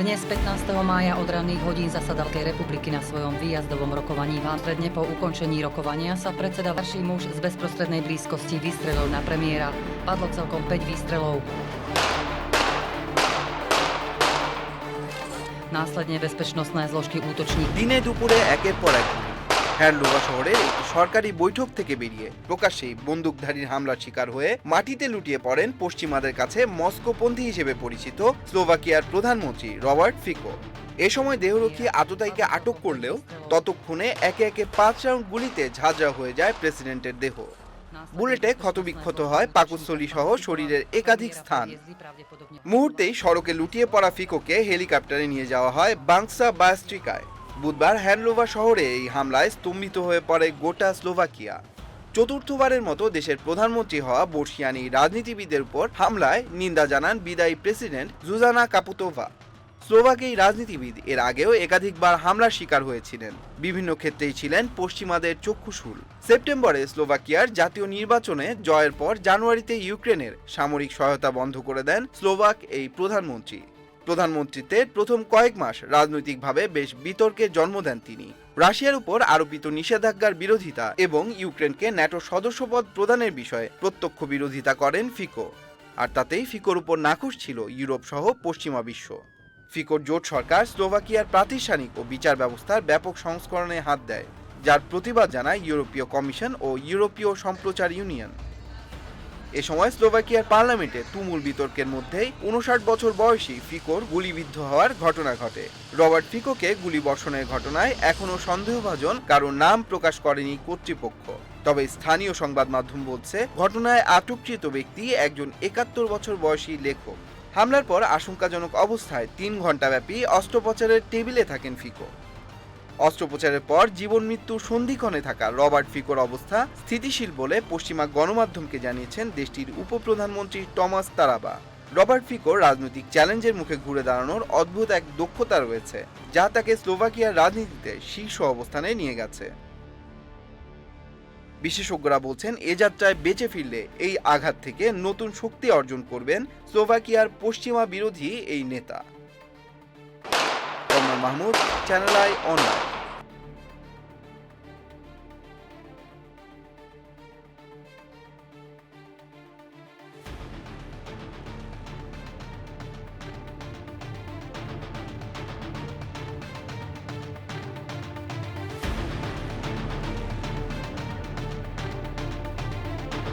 Dnes 15. mája od ranných hodín zasadal republiky na svojom výjazdovom rokovaní v Antredne. Po ukončení rokovania sa predseda Varší muž z bezprostrednej blízkosti vystrelil na premiéra. Padlo celkom 5 výstrelov. Následne bezpečnostné zložky útočník. Diné dupude, aké porekne. হ্যান্ডলোভা শহরের একটি সরকারি বৈঠক থেকে বেরিয়ে প্রকাশ্যেই বন্দুকধারীর হামলার শিকার হয়ে মাটিতে লুটিয়ে পড়েন পশ্চিমাদের কাছে মস্কোপন্থী হিসেবে পরিচিত স্লোভাকিয়ার প্রধানমন্ত্রী রবার্ট ফিকো। এ সময় দেহরক্ষী আততায়ীকে আটক করলেও ততক্ষণে একে একে পাঁচ রাউন্ড গুলিতে ঝাঁঝরা হয়ে যায় প্রেসিডেন্টের দেহ। বুলেটে ক্ষতবিক্ষত হয় পাকস্থলী সহ শরীরের একাধিক স্থান। মুহূর্তেই সড়কে লুটিয়ে পড়া ফিকোকে হেলিকপ্টারে নিয়ে যাওয়া হয় বাংসা বায়াস্ট্রিকায় বুধবার হ্যান্ডলোভা শহরে এই হামলায় স্তম্ভিত হয়ে পড়ে গোটা স্লোভাকিয়া। চতুর্থবারের মতো দেশের প্রধানমন্ত্রী হওয়া বর্ষিয়ানি রাজনীতিবিদের উপর হামলায় নিন্দা জানান বিদায়ী প্রেসিডেন্ট জুজানা কাপুতোভা। স্লোভাক এই রাজনীতিবিদ এর আগেও একাধিকবার হামলার শিকার হয়েছিলেন। বিভিন্ন ক্ষেত্রেই ছিলেন পশ্চিমাদের চক্ষুশূল। সেপ্টেম্বরে স্লোভাকিয়ার জাতীয় নির্বাচনে জয়ের পর জানুয়ারিতে ইউক্রেনের সামরিক সহায়তা বন্ধ করে দেন স্লোভাক এই প্রধানমন্ত্রী। প্রধানমন্ত্রীত্বের প্রথম কয়েক মাস রাজনৈতিকভাবে বেশ বিতর্কের জন্ম দেন তিনি। রাশিয়ার উপর আরোপিত নিষেধাজ্ঞার বিরোধিতা এবং ইউক্রেনকে ন্যাটো সদস্যপদ প্রদানের বিষয়ে প্রত্যক্ষ বিরোধিতা করেন ফিকো। আর তাতেই ফিকোর উপর নাখুশ ছিল ইউরোপ সহ পশ্চিমা বিশ্ব। ফিকোর জোট সরকার স্লোভাকিয়ার প্রাতিষ্ঠানিক ও বিচার ব্যবস্থার ব্যাপক সংস্করণে হাত দেয়, যার প্রতিবাদ জানায় ইউরোপীয় কমিশন ও ইউরোপীয় সম্প্রচার ইউনিয়ন। এ সময় স্লোভাকিয়ার পার্লামেন্টে তুমুল বিতর্কের মধ্যেই উনষাট বছর বয়সী ফিকোর গুলিবিদ্ধ হওয়ার ঘটনা ঘটে। রবার্ট ফিকোকে গুলিবর্ষণের ঘটনায় এখনও সন্দেহভাজন কারও নাম প্রকাশ করেনি কর্তৃপক্ষ। তবে স্থানীয় সংবাদ মাধ্যম বলছে, ঘটনায় আটককৃত ব্যক্তি একজন একাত্তর বছর বয়সী লেখক। হামলার পর আশঙ্কাজনক অবস্থায় তিন ঘণ্টাব্যাপী অস্ত্রোপচারের টেবিলে থাকেন ফিকো। অস্ত্রোপচারের পর জীবন মৃত্যুর সন্ধিক্ষণে থাকা রবার্ট ফিকোর অবস্থা স্থিতিশীল বলে পশ্চিমা গণমাধ্যমকে জানিয়েছেন দেশটির উপপ্রধানমন্ত্রী টমাস তারাবা। রবার্ট ফিকোর রাজনৈতিক চ্যালেঞ্জের মুখে ঘুরে দাঁড়ানোর অদ্ভুত এক দক্ষতা রয়েছে, যা তাকে স্লোভাকিয়ার রাজনীতিতে শীর্ষ অবস্থানে নিয়ে গেছে। বিশেষজ্ঞরা বলছেন, এ যাত্রায় বেঁচে ফিরলে এই আঘাত থেকে নতুন শক্তি অর্জন করবেন স্লোভাকিয়ার পশ্চিমা বিরোধী এই নেতা। Mahmud, channel I online.